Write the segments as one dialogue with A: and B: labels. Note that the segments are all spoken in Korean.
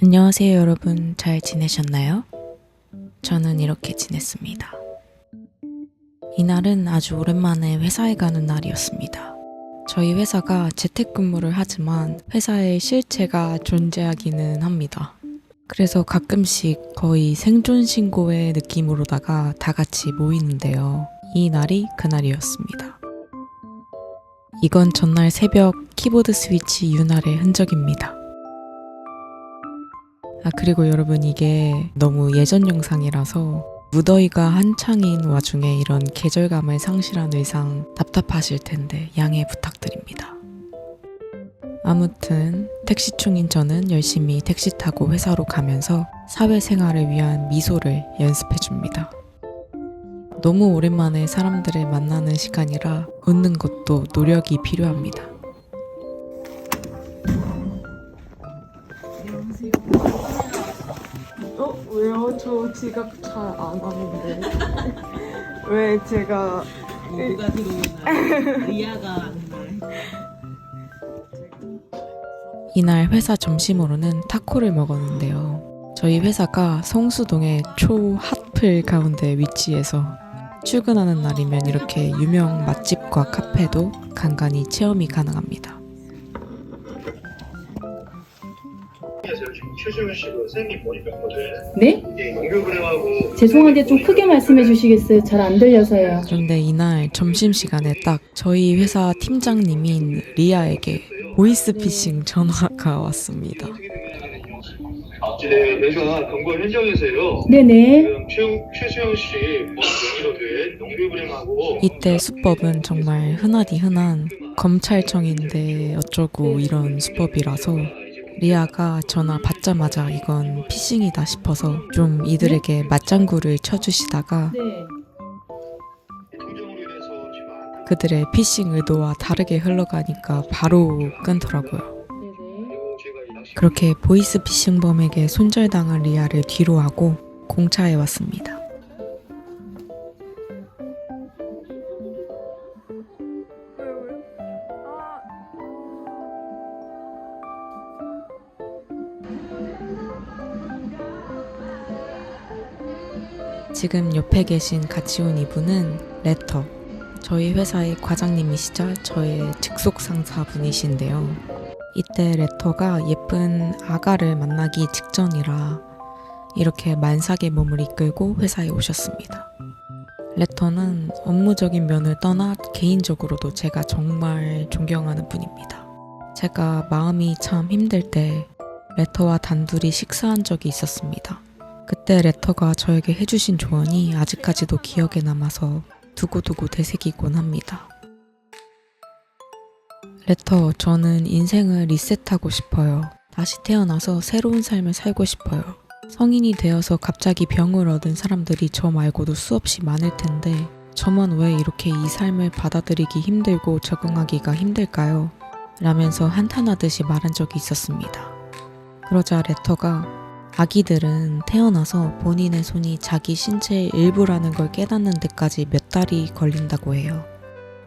A: 안녕하세요, 여러분. 잘 지내셨나요? 저는 이렇게 지냈습니다. 이날은 아주 오랜만에 회사에 가는 날이었습니다. 저희 회사가 재택근무를 하지만 회사에 실체가 존재하기는 합니다. 그래서 가끔씩 거의 생존 신고의 느낌으로다가 다 같이 모이는데요. 이 날이 그날이었습니다. 이건 전날 새벽 키보드 스위치 윤활의 흔적입니다. 아, 그리고 여러분 이게 너무 예전 영상이라서 무더위가 한창인 와중에 이런 계절감을 상실한 의상 답답하실 텐데 양해 부탁드립니다. 아무튼 택시충인 저는 열심히 택시 타고 회사로 가면서 사회생활을 위한 미소를 연습해 줍니다. 너무 오랜만에 사람들을 만나는 시간이라 웃는 것도 노력이 필요합니다.
B: 어? 왜요? 저 지갑 잘안 하는데. 왜 제가
C: 누가 들어오나 리아가.
A: 이날 회사 점심으로는 타코를 먹었는데요. 저희 회사가 성수동의 초핫플 가운데 위치해서 출근하는 날이면 이렇게 유명 맛집과 카페도 간간히 체험이 가능합니다.
D: 최수현 씨도 선생님 모니까거든.
E: 네?
D: 예, 농교분해하고
E: 죄송한데 좀 크게 말씀해 주시겠어요? 잘 안 들려서요.
A: 그런데 이날 점심시간에 딱 저희 회사 팀장님인 리아에게 보이스피싱 전화가 왔습니다.
D: 네, 내가 검거 현장에서요.
E: 네네.
D: 지금 최, 최수영 씨 명의로 된 농교분해하고
A: 이때 수법은 정말 흔하디 흔한 검찰청인데 어쩌고 이런 수법이라서 리아가 전화 받자마자 이건 피싱이다 싶어서 좀 이들에게 맞장구를 쳐주시다가
E: 네.
A: 그들의 피싱 의도와 다르게 흘러가니까 바로 끊더라고요. 그렇게 보이스 피싱범에게 손절당한 리아를 뒤로 하고 공차에 왔습니다. 지금 옆에 계신 같이 온 이분은 레터. 저희 회사의 과장님이시자 저의 직속 상사분이신데요. 이때 레터가 예쁜 아가를 만나기 직전이라 이렇게 만삭의 몸을 이끌고 회사에 오셨습니다. 레터는 업무적인 면을 떠나 개인적으로도 제가 정말 존경하는 분입니다. 제가 마음이 참 힘들 때 레터와 단둘이 식사한 적이 있었습니다. 그때 레터가 저에게 해주신 조언이 아직까지도 기억에 남아서 두고두고 되새기곤 합니다. 레터, 저는 인생을 리셋하고 싶어요. 다시 태어나서 새로운 삶을 살고 싶어요. 성인이 되어서 갑자기 병을 얻은 사람들이 저 말고도 수없이 많을 텐데, 저만 왜 이렇게 이 삶을 받아들이기 힘들고 적응하기가 힘들까요? 라면서 한탄하듯이 말한 적이 있었습니다. 그러자 레터가 아기들은 태어나서 본인의 손이 자기 신체의 일부라는 걸 깨닫는 데까지 몇 달이 걸린다고 해요.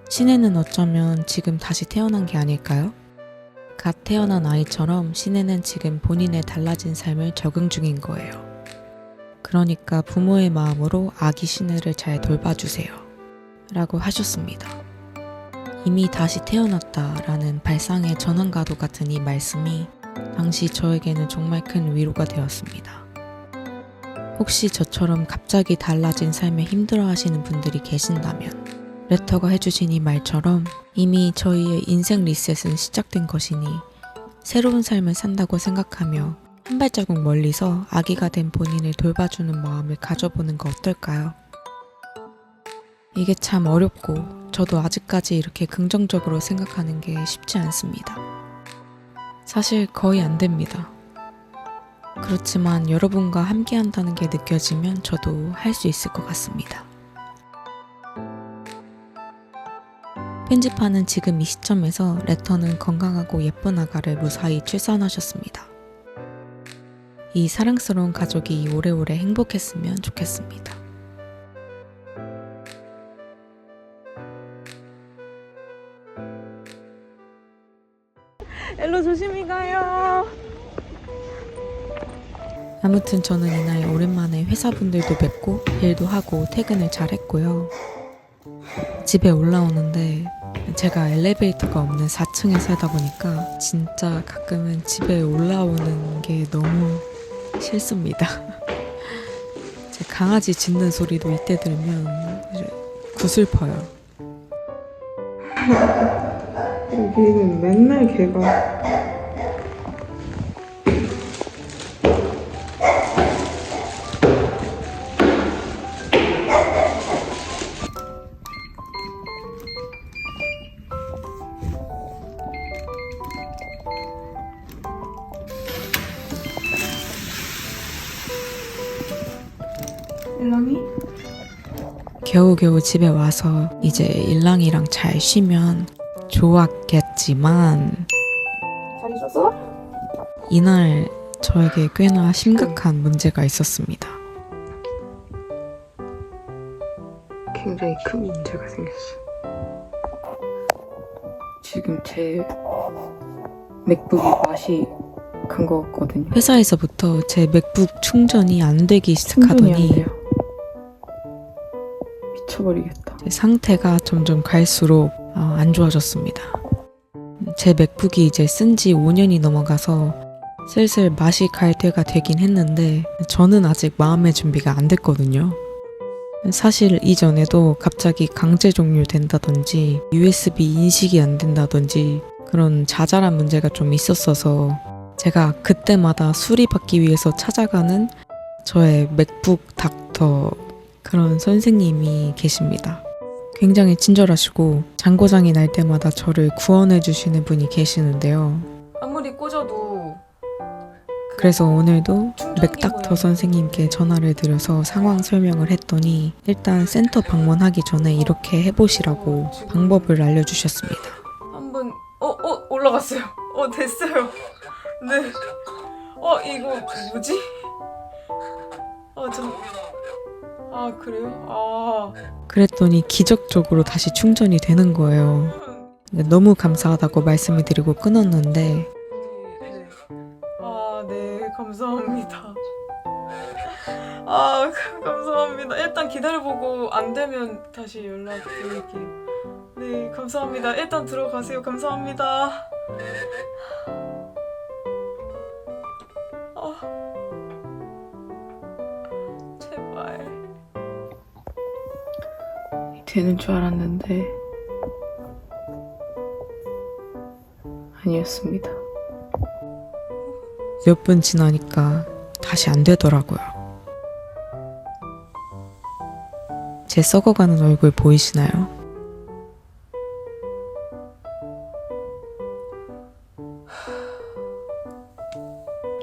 A: 신혜는 어쩌면 지금 다시 태어난 게 아닐까요? 갓 태어난 아이처럼 신혜는 지금 본인의 달라진 삶을 적응 중인 거예요. 그러니까 부모의 마음으로 아기 신혜를 잘 돌봐주세요. 라고 하셨습니다. 이미 다시 태어났다라는 발상의 전환과도 같은 이 말씀이 당시 저에게는 정말 큰 위로가 되었습니다. 혹시 저처럼 갑자기 달라진 삶에 힘들어 하시는 분들이 계신다면 레터가 해주신 이 말처럼 이미 저희의 인생 리셋은 시작된 것이니 새로운 삶을 산다고 생각하며 한 발자국 멀리서 아기가 된 본인을 돌봐주는 마음을 가져보는 거 어떨까요? 이게 참 어렵고 저도 아직까지 이렇게 긍정적으로 생각하는 게 쉽지 않습니다. 사실 거의 안 됩니다. 그렇지만 여러분과 함께 한다는 게 느껴지면 저도 할 수 있을 것 같습니다. 편집하는 지금 이 시점에서 레터는 건강하고 예쁜 아가를 무사히 출산하셨습니다. 이 사랑스러운 가족이 오래오래 행복했으면 좋겠습니다. 아무튼 저는 이날 오랜만에 회사분들도 뵙고 일도 하고 퇴근을 잘 했고요. 집에 올라오는데 제가 엘리베이터가 없는 4층에 살다 보니까 진짜 가끔은 집에 올라오는 게 너무 싫습니다. 제 강아지 짖는 소리도 이때 들으면 구슬퍼요.
B: 여기는 맨날 걔가 일랑이?
A: 겨우겨우 집에 와서 이제 일랑이랑 잘 쉬면 좋았겠지만
B: 잘 있었어?
A: 이날 저에게 꽤나 심각한 문제가 있었습니다.
B: 굉장히 큰 문제가 생겼어. 지금 제 맥북이 맛이 간것 같거든요.
A: 회사에서부터 제 맥북 충전이 안 되기
B: 충전이 안
A: 시작하더니
B: 돼요. 미쳐버리겠다.
A: 제 상태가 점점 갈수록 어, 안 좋아졌습니다. 제 맥북이 이제 쓴 지 5년이 넘어가서 슬슬 맛이 갈 때가 되긴 했는데 저는 아직 마음의 준비가 안 됐거든요. 사실 이전에도 갑자기 강제 종료된다든지 USB 인식이 안 된다든지 그런 자잘한 문제가 좀 있었어서 제가 그때마다 수리받기 위해서 찾아가는 저의 맥북 닥터 그런 선생님이 계십니다. 굉장히 친절하시고 장고장이 날 때마다 저를 구원해 주시는 분이 계시는데요.
B: 아무리 꽂아도
A: 그래서 오늘도 맥닥터? 선생님께 전화를 드려서 상황 설명을 했더니 일단 센터 방문하기 전에 이렇게 해보시라고 방법을 알려주셨습니다.
B: 한번 어, 어, 올라갔어요. 어, 됐어요. 네. 어, 이거 뭐지? 어, 저 아, 그래요? 아.
A: 그랬더니 기적적으로 다시 충전이 되는 거예요. 너무 감사하다고 말씀을 드리고 끊었는데
B: 네. 아, 네, 감사합니다. 아, 감사합니다. 일단 기다려보고 안 되면 다시 연락드릴게요. 네, 감사합니다. 일단 들어가세요. 감사합니다. 되는 줄 알았는데 아니었습니다.
A: 몇 분 지나니까 다시 안 되더라고요. 제 썩어가는 얼굴 보이시나요?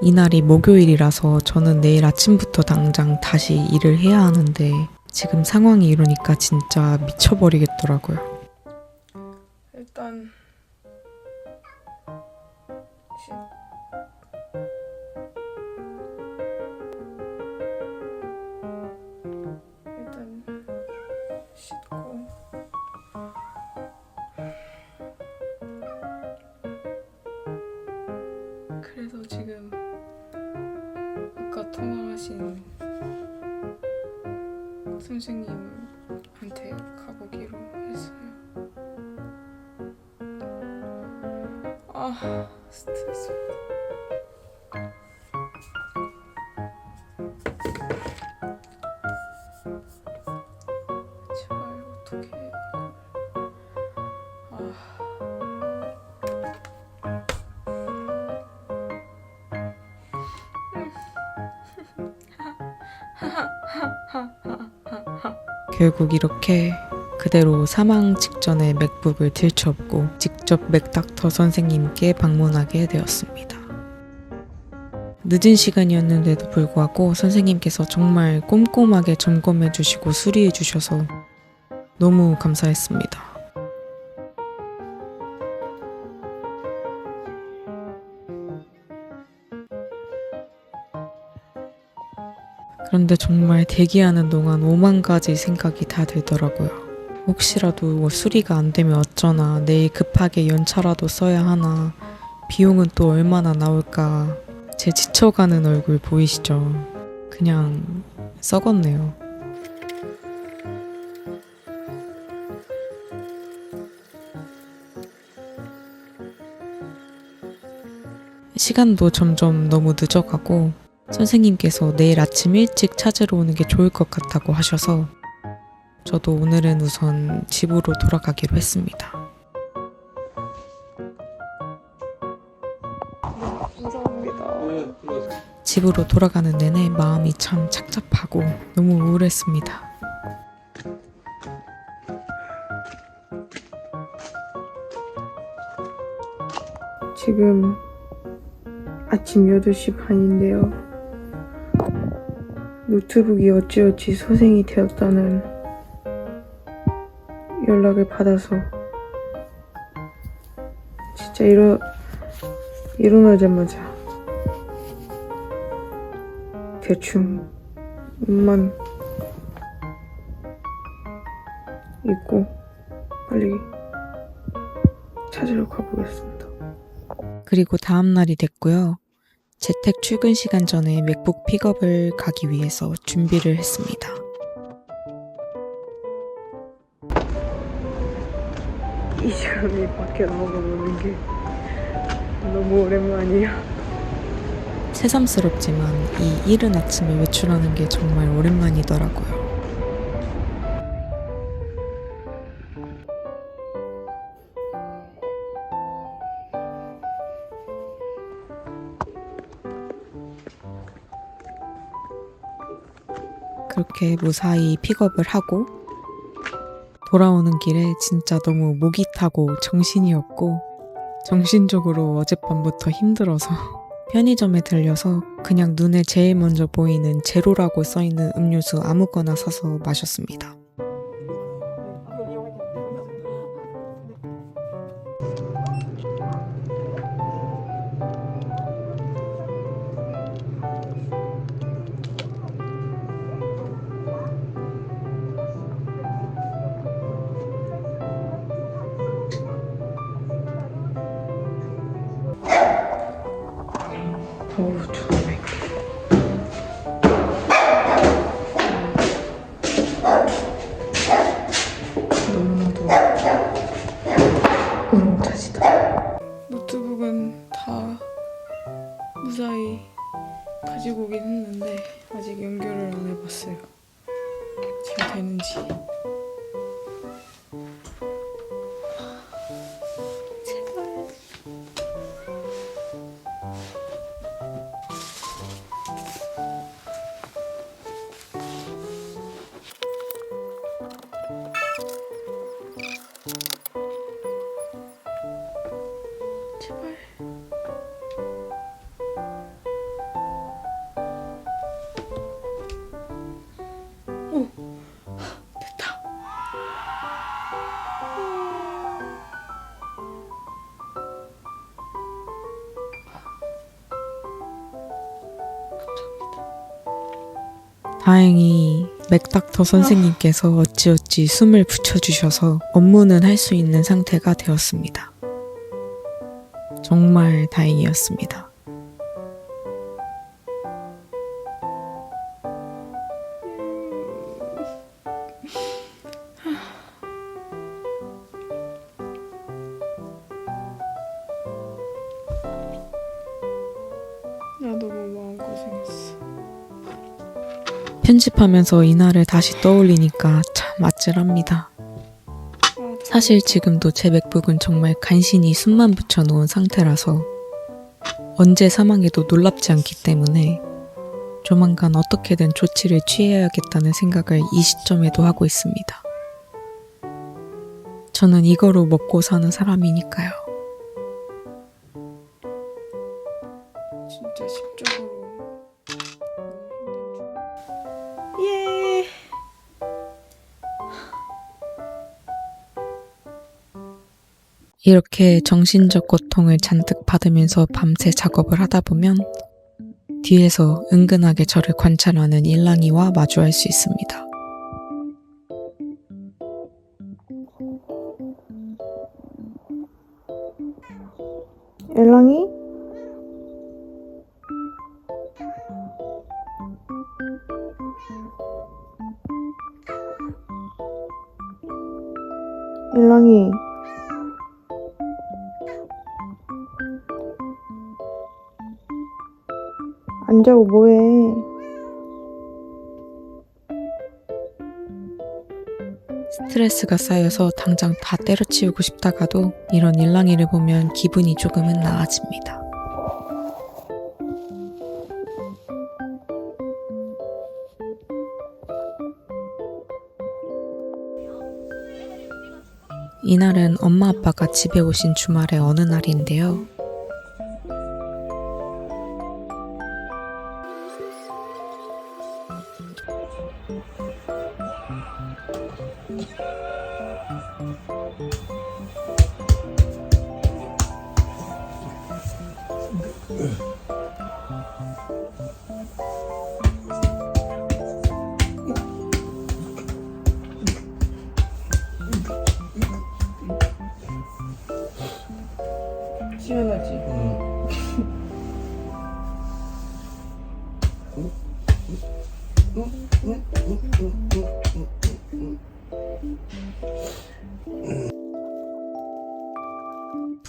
A: 이날이 목요일이라서 저는 내일 아침부터 당장 다시 일을 해야 하는데 지금 상황이 이러니까 진짜 미쳐버리겠더라고요.
B: 일단 아 스트레스. 이걸. 아.
A: 결국 이렇게 그대로 사망 직전에 맥북을 들춰업고 직접 맥닥터 선생님께 방문하게 되었습니다. 늦은 시간이었는데도 불구하고 선생님께서 정말 꼼꼼하게 점검해 주시고 수리해 주셔서 너무 감사했습니다. 그런데 정말 대기하는 동안 오만 가지 생각이 다 들더라고요. 혹시라도 뭐 수리가 안 되면 어쩌나, 내일 급하게 연차라도 써야 하나, 비용은 또 얼마나 나올까. 제 지쳐가는 얼굴 보이시죠? 그냥 썩었네요. 시간도 점점 너무 늦어가고 선생님께서 내일 아침 일찍 찾으러 오는 게 좋을 것 같다고 하셔서 저도 오늘은 우선 집으로 돌아가기로 했습니다. 집으로 돌아가는 내내 마음이 참 착잡하고 너무 우울했습니다.
B: 지금 아침 8시 반인데요. 노트북이 어찌어찌 소생이 되었다는 연락을 받아서 진짜 일어, 일어나자마자 대충 옷만 입고 빨리 찾으러 가보겠습니다.
A: 그리고 다음 날이 됐고요. 재택 출근 시간 전에 맥북 픽업을 가기 위해서 준비를 했습니다.
B: 이 시간에 밖에 나오고 노는 게 너무 오랜만이야.
A: 새삼스럽지만 이 이른 아침에 외출하는 게 정말 오랜만이더라고요. 그렇게 무사히 픽업을 하고 돌아오는 길에 진짜 너무 목이 타고 정신이 없고 정신적으로 어젯밤부터 힘들어서 편의점에 들려서 그냥 눈에 제일 먼저 보이는 제로라고 써있는 음료수 아무거나 사서 마셨습니다.
B: 무사히 가지고 오긴 했는데 아직 연결을 안 해봤어요. 잘 되는지.
A: 다행히 맥닥터 선생님께서 어찌어찌 숨을 붙여주셔서 업무는 할 수 있는 상태가 되었습니다. 정말 다행이었습니다.
B: 나 너무 마음고생했어.
A: 편집하면서 이날을 다시 떠올리니까 참 아찔합니다.
B: 아,
A: 사실 지금도 제 맥북은 정말 간신히 숨만 붙여놓은 상태라서 언제 사망해도 놀랍지 않기 때문에 조만간 어떻게든 조치를 취해야겠다는 생각을 이 시점에도 하고 있습니다. 저는 이거로 먹고 사는 사람이니까요. 이렇게 정신적 고통을 잔뜩 받으면서 밤새 작업을 하다 보면 뒤에서 은근하게 저를 관찰하는 일랑이와 마주할 수 있습니다.
F: 안 자고 뭐해
A: 스트레스가 쌓여서 당장 다 때려치우고 싶다가도 이런 일랑이를 보면 기분이 조금은 나아집니다. 이날은 엄마 아빠가 집에 오신 주말의 어느 날인데요.
B: 시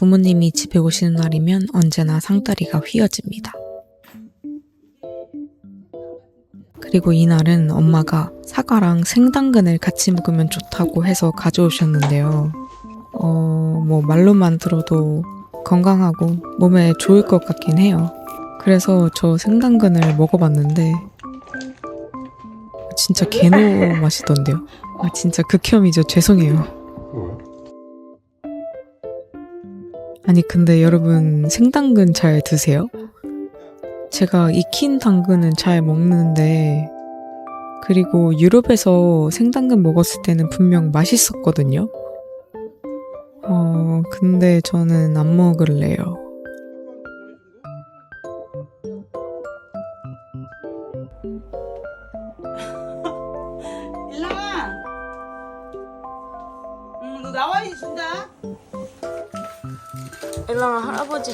A: 부모님이 집에 오시는 날이면 언제나 상다리가 휘어집니다. 그리고 이날은 엄마가 사과랑 생당근을 같이 먹으면 좋다고 해서 가져오셨는데요. 어, 뭐 말로만 들어도 건강하고 몸에 좋을 것 같긴 해요. 그래서 저 생당근을 먹어봤는데 진짜 개노 맛이던데요. 아 진짜 극혐이죠. 죄송해요. 아니 근데 여러분 생당근 잘 드세요? 제가 익힌 당근은 잘 먹는데 그리고 유럽에서 생당근 먹었을 때는 분명 맛있었거든요. 어 근데 저는 안 먹을래요.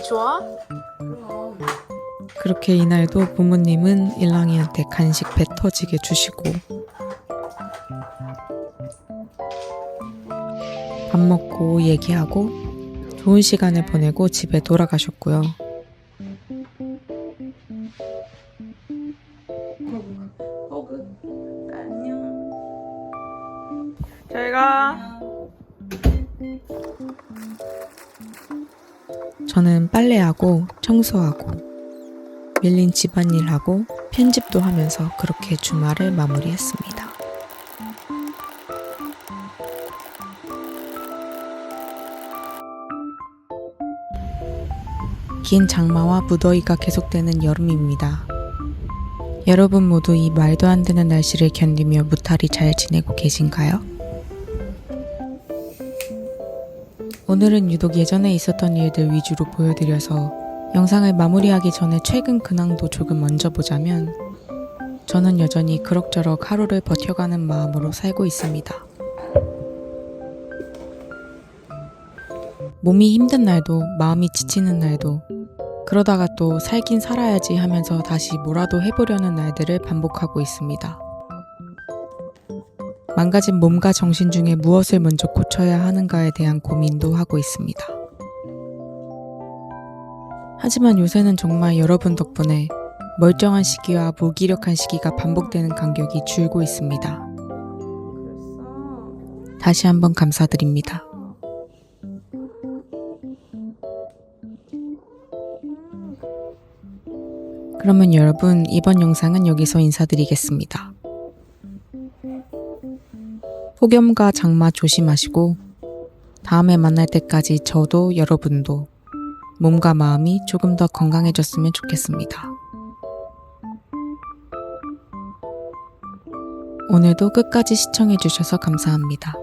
B: 좋아?
A: 그렇게 이날도 부모님은 일랑이한테 간식 배 터지게 주시고 밥 먹고 얘기하고 좋은 시간을 보내고 집에 돌아가셨고요.
C: 호그. 안녕.
B: 잘 가.
A: 저는 빨래하고 청소하고 밀린 집안일하고 편집도 하면서 그렇게 주말을 마무리했습니다. 긴 장마와 무더위가 계속되는 여름입니다. 여러분 모두 이 말도 안 되는 날씨를 견디며 무탈히 잘 지내고 계신가요? 오늘은 유독 예전에 있었던 일들 위주로 보여드려서 영상을 마무리하기 전에 최근 근황도 조금 얹어보자면 저는 여전히 그럭저럭 하루를 버텨가는 마음으로 살고 있습니다. 몸이 힘든 날도 마음이 지치는 날도 그러다가 또 살긴 살아야지 하면서 다시 뭐라도 해보려는 날들을 반복하고 있습니다. 망가진 몸과 정신 중에 무엇을 먼저 고쳐야 하는가에 대한 고민도 하고 있습니다. 하지만 요새는 정말 여러분 덕분에 멀쩡한 시기와 무기력한 시기가 반복되는 간격이 줄고 있습니다. 다시 한번 감사드립니다. 그러면 여러분, 이번 영상은 여기서 인사드리겠습니다. 폭염과 장마 조심하시고, 다음에 만날 때까지 저도 여러분도 몸과 마음이 조금 더 건강해졌으면 좋겠습니다. 오늘도 끝까지 시청해주셔서 감사합니다.